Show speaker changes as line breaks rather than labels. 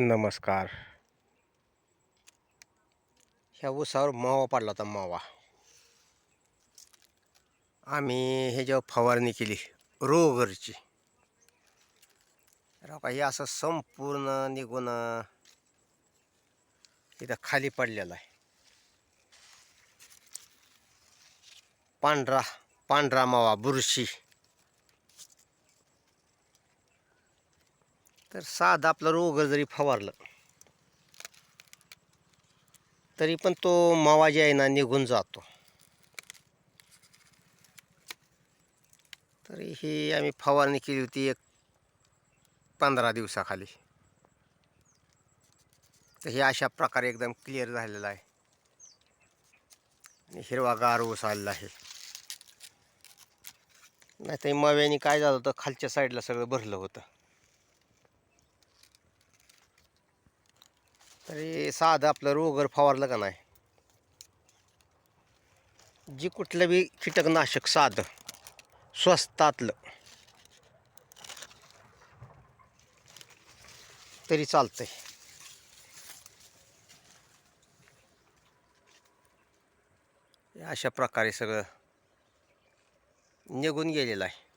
नमस्कार. ह्या उसावर मावा पडला होता मावा. आम्ही ह्याच्यावर फवारणी केली रोगरची. का हे असं संपूर्ण निघून इथं खाली पडलेलं आहे. पांढरा पांढरा मावा बुरशी. तर साधा आपलं रोगर जरी फवारलं तरी पण तो मावा जे आहे ना निघून जातो. तरी ही आम्ही फवारणी केली होती एक पंधरा दिवसाखाली. तर हे अशा प्रकारे एकदम क्लिअर झालेलं आहे. आणि हिरवागार ऊस आलेला आहे. नाही तर मव्याने काय झालं होतं खालच्या साईडला सगळं भरलं होतं. तरी साधं आपलं रोगर फवारलं का नाही? जी कुठलं बी कीटकनाशक साधं स्वस्तातलं तरी चालतंय. हे अशा प्रकारे सगळं निघून गेलेलं आहे.